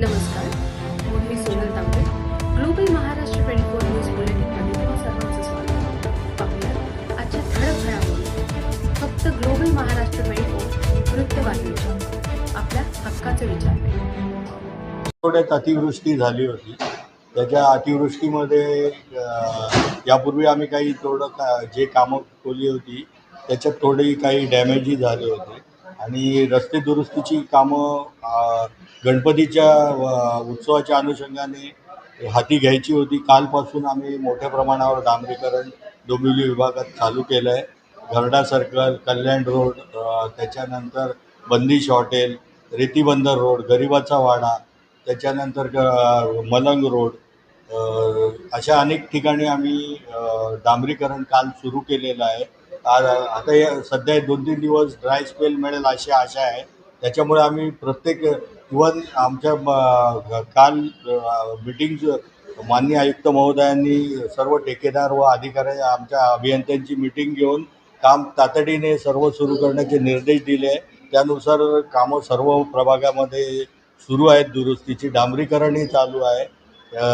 नमस्कार मी Sonal Tambe global Maharashtra twenty four news बुलेटिनमध्ये तुम्हा सर्वांचं स्वागत पाहूया आजच्या ठळक घडामोडी. फक्त ग्लोबल महाराष्ट्र ट्वेंटी फोर वृत्तवाहिनीच्या आपल्या हक्काचे विचार थोड्यात अतिवृष्टी झाली होती. त्याच्या अतिवृष्टीमध्ये यापूर्वी आम्ही काही थोडं का जे कामं खोली होती त्याच्यात थोडी काही डॅमेजही झाले होते. आणि रस्ते दुरुस्तीची कामं गणपतीच्या उत्सवाच्या अनुषंगाने हाती घ्यायची होती. कालपासून आम्ही मोठ्या प्रमाणावर डांबरीकरण डोंबिवली विभागात चालू केलं आहे घरडा सर्कल कल्याण रोड त्याच्यानंतर बंदिश हॉटेल रेतीबंदर रोड गरिबाचा वाडा त्याच्यानंतर ग- मलंग रोड अशा अनेक ठिकाणी आम्ही डांबरीकरण काल सुरू केलेलं आहे. आता या सध्या दोन तीन दिवस ड्राय स्पेल मिळेल अशी आशा आहे. त्याच्यामुळे आम्ही प्रत्येक इवन आमच्या म- काल मिटिंग मान्य आयुक्त महोदयांनी सर्व ठेकेदार व अधिकारी आमच्या अभियंत्यांची मिटिंग घेऊन काम तातडीने सर्व सुरू करण्याचे निर्देश दिले. त्यानुसार कामं सर्व प्रभागामध्ये सुरू आहेत दुरुस्तीची डांबरीकरणही चालू आहे.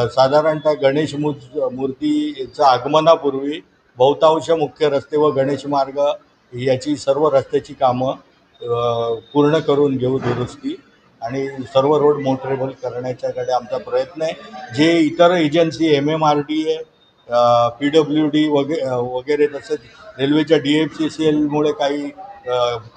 साधारणतः गणेश मूर् मूर्तीचं आगमनापूर्वी बहुतांश मुख्य रस्ते व गणेश मार्ग याची सर्व रस्त्याची कामं पूर्ण करून घेऊ दुरुस्ती आणि सर्व रोड मोटरेबल करण्याच्याकडे आमचा प्रयत्न आहे. जे इतर agency M M R D A P W D वगे वगैरे तसेच रेल्वेच्या डी एफ सी सी एलमुळे काही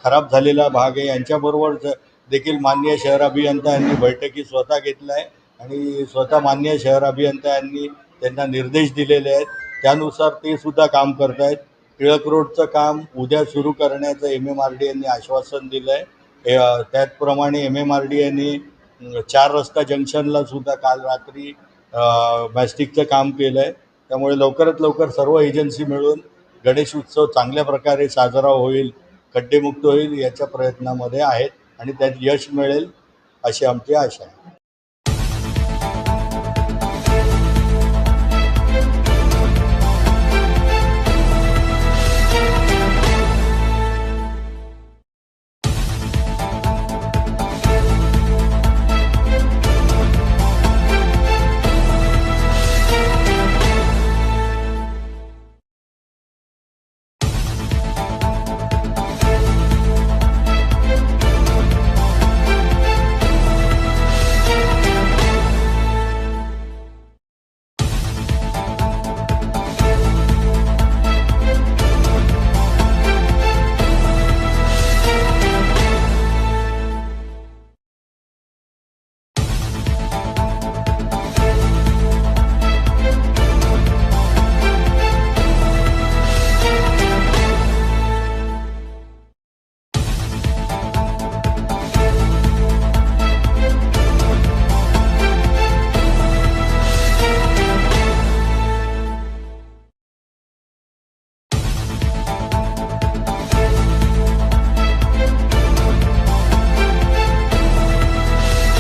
खराब झालेला भाग आहे. यांच्याबरोबर ज- देखील मान्य शहर अभियंता यांनी बैठकी स्वतः घेतल्या आहे आणि स्वतः मान्य शहर अभियंता यांनी त्यांना निर्देश दिलेले आहेत. त्यानुसार ते सुद्धा काम करत आहेत टिळक रोडचं काम उद्या सुरू करण्याचं एम एम आर डी यांनी आश्वासन दिलं आहे त्याचप्रमाणे एम एम आर डी यांनी चार रस्ता जंक्शनला सुद्धा काल रात्री मॅस्टिकचं काम केलं आहे त्यामुळे लवकरात लवकर सर्व एजन्सी मिळून गणेश उत्सव चांगल्या प्रकारे साजरा होईल खड्डेमुक्त होईल याच्या प्रयत्नामध्ये आहेत आणि त्यात यश मिळेल अशी आमची आशा आहे.